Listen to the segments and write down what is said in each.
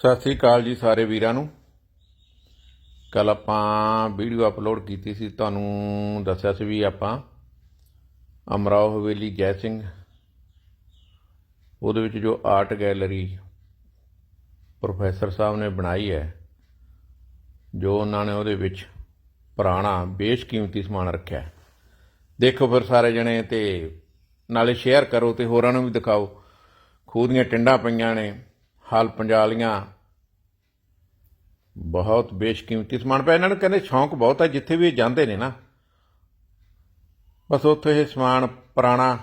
ਸਤਿ ਸ੍ਰੀ ਅਕਾਲ ਜੀ ਸਾਰੇ ਵੀਰਾਂ ਨੂੰ। ਕੱਲ ਆਪਾਂ ਵੀਡੀਓ ਅਪਲੋਡ ਕੀਤੀ ਸੀ, ਤੁਹਾਨੂੰ ਦੱਸਿਆ ਸੀ ਵੀ ਆਪਾਂ ਅਮਰਾਓ ਹਵੇਲੀ ਜੈ ਸਿੰਘ, ਉਹਦੇ ਵਿੱਚ ਜੋ ਆਰਟ ਗੈਲਰੀ ਪ੍ਰੋਫੈਸਰ ਸਾਹਿਬ ਨੇ ਬਣਾਈ ਹੈ, ਜੋ ਉਹਨਾਂ ਨੇ ਉਹਦੇ ਵਿੱਚ ਪੁਰਾਣਾ ਬੇਸ਼ਕੀਮਤੀ ਸਮਾਨ ਰੱਖਿਆ ਦੇਖੋ ਫਿਰ ਸਾਰੇ ਜਣੇ ਤੇ ਨਾਲੇ ਸ਼ੇਅਰ ਕਰੋ ਤੇ ਹੋਰਾਂ ਨੂੰ ਵੀ ਦਿਖਾਓ। ਖੂਹ ਦੀਆਂ ਟਿੰਡਾਂ ਪਈਆਂ ਨੇ। ਹਲ ਪੰਜਾਲੀਆਂ। ਬਹੁਤ ਬੇਸ਼ਕੀਮਤੀ। ਸਮਾਨ ਪਿਆ ਇਹਨਾਂ ਨੂੰ ਕਹਿੰਦੇ ਸ਼ੌਂਕ ਬਹੁਤ ਹੈ ਜਿੱਥੇ ਵੀ ਇਹ ਜਾਂਦੇ ਨੇ ਨਾ। ਬਸ ਉੱਥੇ ਇਹ ਸਮਾਨ ਪੁਰਾਣਾ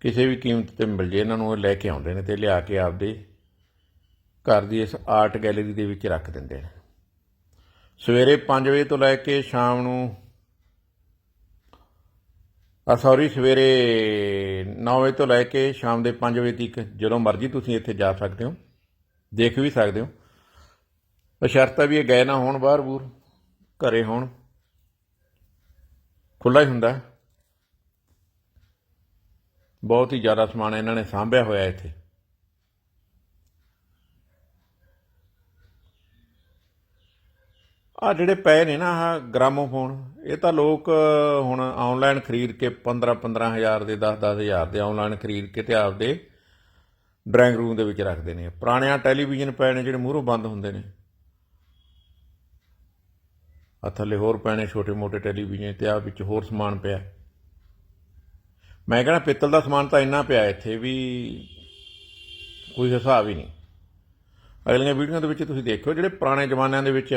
ਕਿਸੇ ਵੀ ਕੀਮਤ ਤੇ ਮਿਲ ਜੇ, ਇਹਨਾਂ ਨੂੰ ਉਹ ਲੈ ਕੇ ਆਉਂਦੇ ਨੇ ਤੇ ਲਿਆ ਕੇ ਆਪਦੇ ਘਰ ਦੀ ਇਸ ਆਰਟ ਗੈਲਰੀ ਦੇ ਵਿੱਚ ਰੱਖ ਦਿੰਦੇ ਨੇ। ਸਵੇਰੇ 5 ਵਜੇ ਤੋਂ ਲੈ ਕੇ ਸ਼ਾਮ ਨੂੰ ਆ ਸੌਰੀ, ਸਵੇਰੇ 9 ਵਜੇ ਤੋਂ ਲੈ ਕੇ ਸ਼ਾਮ ਦੇ 5 ਵਜੇ ਤੱਕ ਜਦੋਂ ਮਰਜ਼ੀ ਤੁਸੀਂ ਇੱਥੇ ਜਾ ਸਕਦੇ ਹੋ, ਦੇਖ ਵੀ ਸਕਦੇ ਹੋ। ਬਸ਼ਰਤਾ ਵੀ ਇਹ ਗਏ ਨਾ ਹੋਣ ਬਾਹਰ ਬੂਰ, ਘਰੇ ਹੋਣ। ਖੁੱਲਾ ਹੀ ਹੁੰਦਾ। ਬਹੁਤ ਹੀ ਜ਼ਿਆਦਾ ਸਮਾਨ ਇਹਨਾਂ ਨੇ ਸਾਂਭਿਆ ਹੋਇਆ ਇੱਥੇ। ਆ ਜਿਹੜੇ ਪਏ ਨੇ ਨਾ ਆਹ ਗ੍ਰਾਮੋਫੋਨ, ਇਹ ਤਾਂ ਲੋਕ ਹੁਣ ਆਨਲਾਈਨ ਖਰੀਦ ਕੇ 15 15000 ਦੇ 10 10000 ਦੇ ਆਨਲਾਈਨ ਖਰੀਦ ਕੇ ਤੇ ਆਪਦੇ ਡਰਾਇੰਗ ਰੂਮ ਦੇ ਵਿੱਚ ਰੱਖਦੇ ਨੇ। ਪੁਰਾਣਿਆਂ ਟੈਲੀਵਿਜ਼ਨ ਪਏ ਨੇ ਜਿਹੜੇ ਮੂਹਰੋਂ ਬੰਦ ਹੁੰਦੇ ਨੇ। ਆ ਥੱਲੇ ਹੋਰ ਪੈਣੇ ਛੋਟੇ ਮੋਟੇ ਟੈਲੀਵਿਜ਼ਨ ਤੇ ਆ ਵਿੱਚ ਹੋਰ ਸਮਾਨ ਪਿਆ। ਮੈਂ ਕਹਿੰਦਾ ਪਿੱਤਲ ਦਾ ਸਮਾਨ ਤਾਂ ਇੰਨਾ ਪਿਆ ਇੱਥੇ ਵੀ ਕੋਈ ਹਿਸਾਬ ਹੀ ਨਹੀਂ। ਅਗਲੀਆਂ ਵੀਡੀਓ ਦੇ ਵਿੱਚ ਤੁਸੀਂ ਦੇਖਿਓ, ਜਿਹੜੇ ਪੁਰਾਣੇ ਜ਼ਮਾਨਿਆਂ ਦੇ ਵਿੱਚ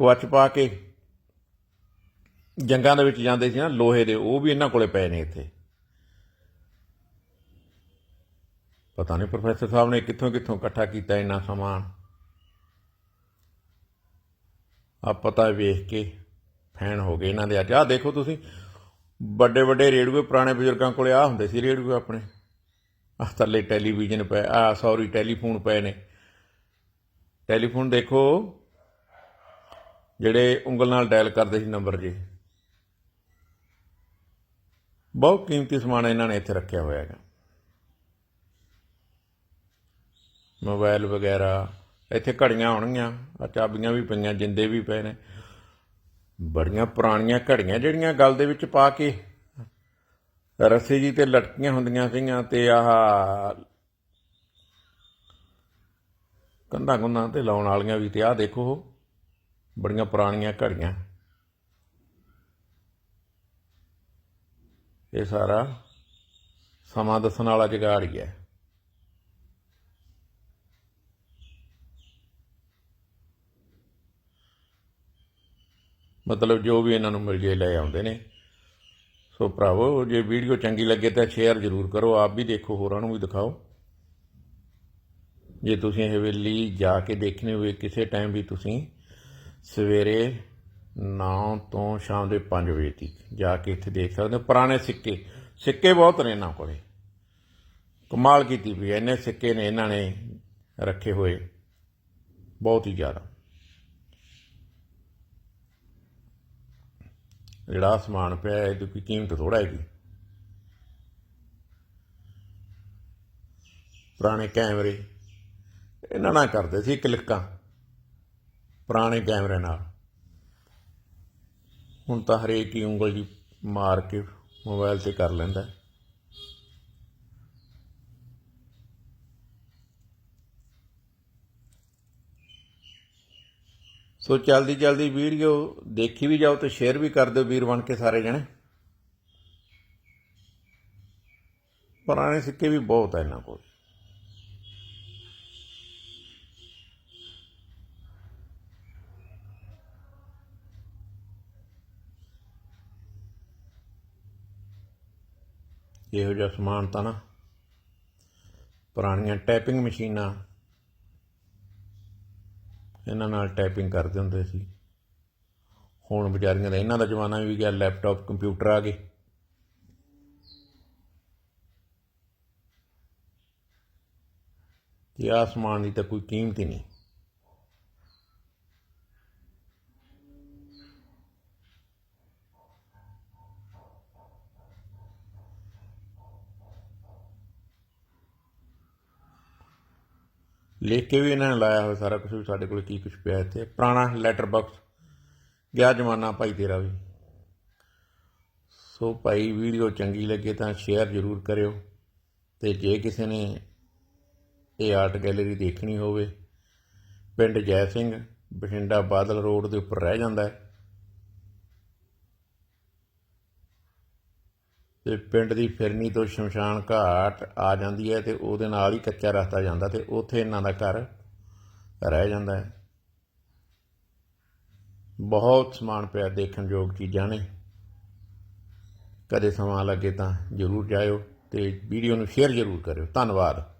ਕਵਚ ਪਾ ਕੇ ਜੰਗਾਂ ਦੇ ਵਿੱਚ ਜਾਂਦੇ ਸੀ ਨਾ, ਲੋਹੇ ਦੇ, ਉਹ ਵੀ ਇਹਨਾਂ ਕੋਲੇ ਪਏ ਨੇ ਇੱਥੇ। ਪਤਾ ਨਹੀਂ ਪ੍ਰੋਫੈਸਰ ਸਾਹਿਬ ਨੇ ਕਿੱਥੋਂ ਕਿੱਥੋਂ ਇਕੱਠਾ ਕੀਤਾ ਇੰਨਾ ਸਮਾਨ। ਆ ਪਤਾ ਵੇਖ ਕੇ ਫੈਨ ਹੋ ਗਏ ਇਹਨਾਂ ਦੇ ਅੱਜ। ਆਹ ਦੇਖੋ ਤੁਸੀਂ, ਵੱਡੇ ਵੱਡੇ ਰੇਡੀਓ ਪੁਰਾਣੇ ਬਜ਼ੁਰਗਾਂ ਕੋਲੇ ਆ ਹੁੰਦੇ ਸੀ ਰੇਡੀਓ ਆਪਣੇ। ਆਹ ਥੱਲੇ ਟੈਲੀਵਿਜ਼ਨ ਪਏ ਆ ਸੌਰੀ ਟੈਲੀਫੋਨ ਪਏ ਨੇ। ਟੈਲੀਫੋਨ ਦੇਖੋ ਜਿਹੜੇ ਉਂਗਲ ਨਾਲ ਡਾਇਲ ਕਰਦੇ ਸੀ ਨੰਬਰ ਜੀ। ਬਹੁਤ ਕੀਮਤੀ ਸਮਾਨ ਇਹਨਾਂ ਨੇ ਇੱਥੇ ਰੱਖਿਆ ਹੋਇਆ ਹੈਗਾ। ਮੋਬਾਈਲ ਵਗੈਰਾ, ਇੱਥੇ ਘੜੀਆਂ ਹੋਣਗੀਆਂ ਆ ਚਾਬੀਆਂ ਵੀ ਪਈਆਂ, ਜਿੰਦੇ ਵੀ ਪਏ ਨੇ। ਬੜੀਆਂ ਪੁਰਾਣੀਆਂ ਘੜੀਆਂ ਜਿਹੜੀਆਂ ਗਲ ਦੇ ਵਿੱਚ ਪਾ ਕੇ ਰੱਸੇ ਜੀ ਤੇ ਲਟਕੀਆਂ ਹੁੰਦੀਆਂ ਸੀਗੀਆਂ ਤੇ ਆਹ ਕੰਧਾਂ ਕੁੰਧਾਂ ਤੇ ਲਾਉਣ ਵਾਲੀਆਂ ਵੀ ਤੇ ਆਹ ਦੇਖੋ। ਬੜੀਆਂ ਪੁਰਾਣੀਆਂ ਘੜੀਆਂ। ਇਹ ਸਾਰਾ ਸਮਾਂ ਦੱਸਣ ਵਾਲਾ ਜਗਾੜ ਹੀ ਹੈ। ਮਤਲਬ ਜੋ ਵੀ ਇਹਨਾਂ ਨੂੰ ਮਿਲ ਜੇ ਲੈ ਆਉਂਦੇ ਨੇ। ਸੋ ਭਰਾਵੋ, ਜੇ ਵੀਡੀਓ ਚੰਗੀ ਲੱਗੇ ਤਾਂ ਸ਼ੇਅਰ ਜ਼ਰੂਰ ਕਰੋ, ਆਪ ਵੀ ਦੇਖੋ, ਹੋਰਾਂ ਨੂੰ ਵੀ ਦਿਖਾਓ। ਜੇ ਤੁਸੀਂ ਹਵੇਲੀ ਜਾ ਕੇ ਦੇਖਣੀ ਹੋਵੇ, ਕਿਸੇ ਟਾਈਮ ਵੀ ਤੁਸੀਂ ਸਵੇਰੇ 9 ਤੋਂ ਸ਼ਾਮ ਦੇ 5 ਵਜੇ ਤੱਕ ਜਾ ਕੇ ਇੱਥੇ ਦੇਖ ਸਕਦੇ ਹੋ ਪੁਰਾਣੇ ਸਿੱਕੇ। ਸਿੱਕੇ ਬਹੁਤ ਨੇ ਇਹਨਾਂ ਕੋਲੇ। ਕਮਾਲ ਕੀਤੀ ਵੀ ਇੰਨੇ ਸਿੱਕੇ ਨੇ ਇਹਨਾਂ ਨੇ ਰੱਖੇ ਹੋਏ। ਬਹੁਤ ਹੀ ਜ਼ਿਆਦਾ। ਜਿਹੜਾ ਸਮਾਨ ਪਿਆ ਹੈ, ਇਹਦੀ ਕੋਈ ਕੀਮਤ ਥੋੜਾ ਹੈਗੀ। ਪੁਰਾਣੇ ਕੈਮਰੇ। ਇਹਨਾਂ ਨਾਲ ਕਰਦੇ ਸੀ ਕਲਿੱਕਾਂ ਪੁਰਾਣੇ ਕੈਮਰੇ ਨਾਲ। ਹੁਣ ਤਾਂ ਹਰੇਕ ਹੀ ਉਂਗਲ ਜੀ ਮਾਰ ਕੇ ਮੋਬਾਈਲ ਤੇ ਕਰ ਲੈਂਦਾ। ਸੋ ਜਲਦੀ ਜਲਦੀ ਵੀਡੀਓ ਦੇਖੀ ਵੀ ਜਾਓ ਤੇ ਸ਼ੇਅਰ ਵੀ ਕਰ ਦਿਓ ਵੀਰ ਬਣ ਕੇ ਸਾਰੇ ਜਣੇ। ਪੁਰਾਣੇ ਸਿੱਕੇ ਵੀ ਬਹੁਤ ਹੈ ਇਹਨਾਂ ਕੋਲ। ਇਹੋ ਜਿਹਾ ਸਮਾਨ ਤਾਂ ਨਾ ਪੁਰਾਣੀਆਂ ਟਾਈਪਿੰਗ ਮਸ਼ੀਨਾਂ ਇਹਨਾਂ ਨਾਲ ਟਾਈਪਿੰਗ ਕਰਦੇ ਹੁੰਦੇ ਸੀ। ਹੁਣ ਵਿਚਾਰੀਆਂ ਦਾ ਇਹਨਾਂ ਦਾ ਜ਼ਮਾਨਾ ਵੀ ਗਿਆ, ਲੈਪਟਾਪ, ਕੰਪਿਊਟਰ ਆ ਗਏ। ਤੇ ਆਹ ਸਮਾਨ ਦੀ ਤਾਂ ਕੋਈ ਕੀਮਤ ਹੀ ਨਹੀਂ। ਲਿਖ ਕੇ ਵੀ ਇਹਨਾਂ ਨੇ ਲਾਇਆ ਹੋਇਆ ਸਾਰਾ ਕੁਝ ਵੀ, ਸਾਡੇ ਕੋਲ ਕੀ ਕੁਝ ਪਿਆ ਇੱਥੇ। ਪੁਰਾਣਾ ਲੈਟਰ ਬਾਕਸ ਗਿਆ ਜ਼ਮਾਨਾ ਭਾਈ ਤੇਰਾ ਵੀ। ਸੋ ਭਾਈ ਵੀਡੀਓ ਚੰਗੀ ਲੱਗੇ ਤਾਂ ਸ਼ੇਅਰ ਜ਼ਰੂਰ ਕਰਿਓ ਤੇ ਜੇ ਕਿਸੇ ਨੇ ਇਹ ਆਰਟ ਗੈਲਰੀ ਦੇਖਣੀ ਹੋਵੇ, ਪਿੰਡ ਜੈ ਸਿੰਘ ਬਠਿੰਡਾ ਬਾਦਲ ਰੋਡ ਦੇ ਉੱਪਰ ਰਹਿ ਜਾਂਦਾ ਹੈ। ਤੇ ਪਿੰਡ ਦੀ ਫਿਰਨੀ ਤੋਂ ਸ਼ਮਸ਼ਾਨ ਘਾਟ ਆ ਜਾਂਦੀ ਹੈ ਤੇ ਉਹਦੇ ਨਾਲ ਹੀ ਕੱਚਾ ਰਸਤਾ ਜਾਂਦਾ ਤੇ ਉੱਥੇ ਇਹਨਾਂ ਦਾ ਘਰ ਰਹਿ ਜਾਂਦਾ ਹੈ। ਬਹੁਤ ਸਮਾਨ ਪਿਆ ਦੇਖਣ ਯੋਗ ਚੀਜ਼ਾਂ ਨੇ। ਕਦੇ ਸਮਾਂ ਲੱਗੇ ਤਾਂ ਜ਼ਰੂਰ ਜਾਇਓ ਤੇ ਵੀਡੀਓ ਨੂੰ ਸ਼ੇਅਰ ਜ਼ਰੂਰ ਕਰਿਓ। ਧੰਨਵਾਦ।